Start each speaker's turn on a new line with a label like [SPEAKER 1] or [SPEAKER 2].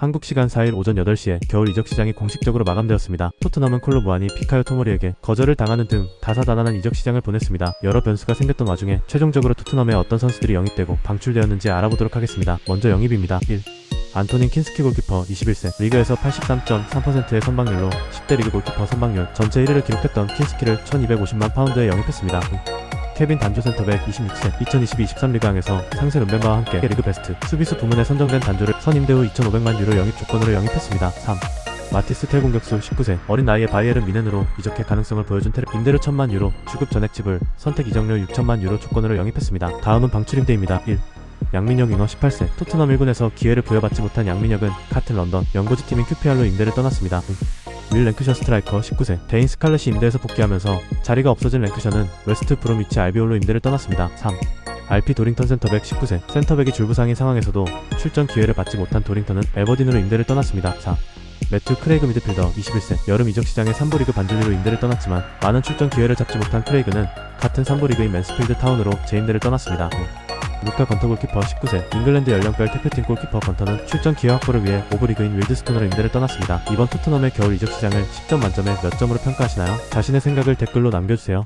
[SPEAKER 1] 한국 시간 4일 오전 8시에 겨울 이적 시장이 공식적으로 마감되었습니다. 토트넘은 콜로 무안이 피카요 토모리에게 거절을 당하는 등 다사다난한 이적 시장을 보냈습니다. 여러 변수가 생겼던 와중에 최종적으로 토트넘에 어떤 선수들이 영입되고 방출되었는지 알아보도록 하겠습니다. 먼저 영입입니다. 1. 안토닌 킨스키 골키퍼 21세 리그에서 83.3%의 선방률로 10대 리그 골키퍼 선방률 전체 1위를 기록했던 킨스키를 1250만 파운드에 영입했습니다. 케빈 단조 센터백 26세 2022-23 리그왕에서 상세 른벤바와 함께 리그 베스트 수비수 부문에 선정된 단조를 선임대 후 2,500만 유로 영입 조건으로 영입했습니다. 3. 마티스 텔 공격수 19세 어린 나이에 바이에른 미넨으로 이적해 가능성을 보여준 테르 임대료 1천만 유로 주급 전액 지불 선택 이적료 6천만 유로 조건으로 영입했습니다. 다음은 방출 임대입니다. 1. 양민혁 윙어 18세 토트넘 1군에서 기회를 부여받지 못한 양민혁은 같은 런던 연고지 팀인 QPR로 임대를 떠났습니다. 윌 랭크셔 스트라이커 19세 대인 스칼렛이 임대에서 복귀하면서 자리가 없어진 랭크셔는 웨스트 브롬위치 알비올로 임대를 떠났습니다. 3. RP 도링턴 센터백 19세 센터백이 줄부상인 상황에서도 출전 기회를 받지 못한 도링턴은 에버딘으로 임대를 떠났습니다. 4. 매튜 크레이그 미드필더 21세 여름 이적 시장에 3부 리그 반줄리로 임대를 떠났지만 많은 출전 기회를 잡지 못한 크레이그는 같은 3부 리그인 맨스필드 타운으로 재임대를 떠났습니다. 루카 건터 골키퍼 19세 잉글랜드 연령별 대표팀 골키퍼 건터는 출전 기회 확보를 위해 오브리그인 윌드스톤으로 임대를 떠났습니다. 이번 토트넘의 겨울 이적 시장을 10점 만점에 몇 점으로 평가하시나요? 자신의 생각을 댓글로 남겨주세요.